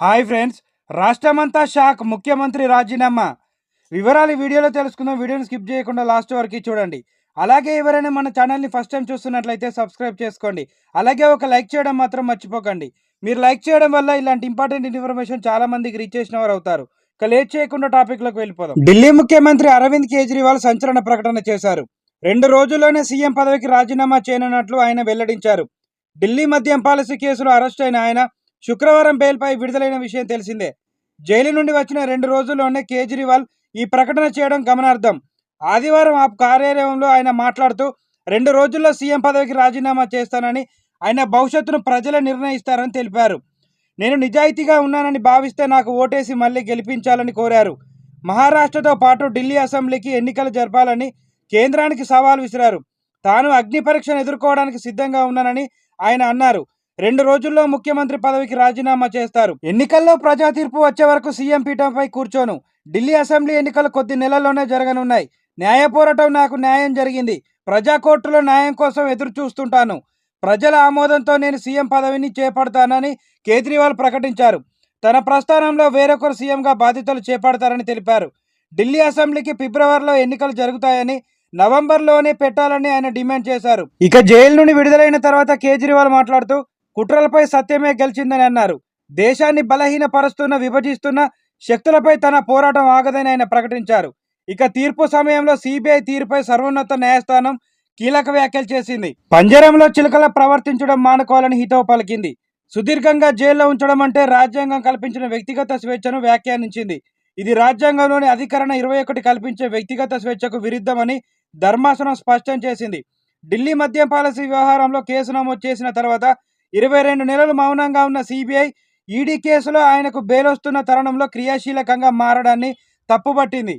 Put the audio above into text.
Hi friends రాష్ట్రమంతా shock ముఖ్యమంత్రి రాజీనామా. వివరాలు వీడియోలో తెలుసుకుందాం. వీడియోని స్కిప్ చేయకుండా లాస్ట్ వరకు చూడండి. అలాగే ఎవరైనా మన ఛానల్ని ఫస్ట్ టైం చూస్తున్నట్లయితే సబ్స్క్రైబ్ చేసుకోండి. అలాగే ఒక లైక్ చేయడం మాత్రం మర్చిపోకండి. మీరు లైక్ చేయడం వల్ల ఇలాంటి ఇంపార్టెంట్ ఇన్ఫర్మేషన్ చాలా మందికి రీచ్ చేసిన వారు అవుతారు. ఇక లేట్ చేయకుండా టాపిక్లోకి వెళ్ళిపోదాం. ఢిల్లీ ముఖ్యమంత్రి అరవింద్ కేజ్రీవాల్ సంచలన ప్రకటన చేశారు. రెండు రోజుల్లోనే సీఎం పదవికి రాజీనామా చేయనున్నట్లు ఆయన వెల్లడించారు. ఢిల్లీ మద్యం పాలసీ కేసులో అరెస్ట్ అయిన ఆయన శుక్రవారం బెయిల్పై విడుదలైన విషయం తెలిసిందే. జైలు నుండి వచ్చిన రెండు రోజుల్లోనే కేజ్రీవాల్ ఈ ప్రకటన చేయడం గమనార్థం ఆదివారం ఆ కార్యాలయంలో ఆయన మాట్లాడుతూ రెండు రోజుల్లో సీఎం పదవికి రాజీనామా చేస్తానని ఆయన భవిష్యత్తును ప్రజలే నిర్ణయిస్తారని తెలిపారు. నేను నిజాయితీగా ఉన్నానని భావిస్తే నాకు ఓటేసి మళ్ళీ గెలిపించాలని కోరారు. మహారాష్ట్రతో పాటు ఢిల్లీ అసెంబ్లీకి ఎన్నికలు జరపాలని కేంద్రానికి సవాల్ విసిరారు. తాను అగ్ని పరీక్షను ఎదుర్కోవడానికి సిద్ధంగా ఉన్నానని ఆయన అన్నారు. రెండు రోజుల్లో ముఖ్యమంత్రి పదవికి రాజీనామా చేస్తారు. ఎన్నికల్లో ప్రజా తీర్పు వచ్చే వరకు సీఎం పీఠంపై కూర్చోను. ఢిల్లీ అసెంబ్లీ ఎన్నికలు కొద్ది నెలల్లోనే జరగనున్నాయి. న్యాయ పోరాటం నాకు న్యాయం జరిగింది. ప్రజా కోర్టులో న్యాయం కోసం ఎదురు చూస్తుంటాను. ప్రజల ఆమోదంతో నేను సీఎం పదవిని చేపడతానని కేజ్రీవాల్ ప్రకటించారు. తన ప్రస్థానంలో వేరొకరు సీఎంగా బాధ్యతలు చేపడతారని తెలిపారు. ఢిల్లీ అసెంబ్లీకి ఫిబ్రవరిలో ఎన్నికలు జరుగుతాయని నవంబర్లోనే పెట్టాలని ఆయన డిమాండ్ చేశారు. ఇక జైలు నుండి విడుదలైన తర్వాత కేజ్రీవాల్ మాట్లాడుతూ కుట్రలపై సత్యమే గెలిచిందని అన్నారు. దేశాన్ని బలహీనపరుస్తున్న విభజిస్తున్న శక్తులపై తన పోరాటం ఆగదని ఆయన ప్రకటించారు. ఇక తీర్పు సమయంలో సిబిఐ తీరుపై సర్వోన్నత న్యాయస్థానం కీలక వ్యాఖ్యలు చేసింది. పంజరంలో చిలుకల ప్రవర్తించడం మానుకోవాలని హితవు పలికింది. సుదీర్ఘంగా జైల్లో ఉంచడం అంటే రాజ్యాంగం కల్పించిన వ్యక్తిగత స్వేచ్ఛను వ్యాఖ్యానించింది. ఇది రాజ్యాంగంలోని అధికరణ ఇరవై ఒకటి కల్పించే వ్యక్తిగత స్వేచ్ఛకు విరుద్ధమని ధర్మాసనం స్పష్టం చేసింది. ఢిల్లీ మద్యం పాలసీ వ్యవహారంలో కేసు నమోదు చేసిన తర్వాత ఇరవై రెండు నెలలు మౌనంగా ఉన్న సిబిఐ ఈడీ కేసులో ఆయనకు బెయిల్ వస్తున్న తరుణంలో క్రియాశీలకంగా మారడాన్ని తప్పుపట్టింది.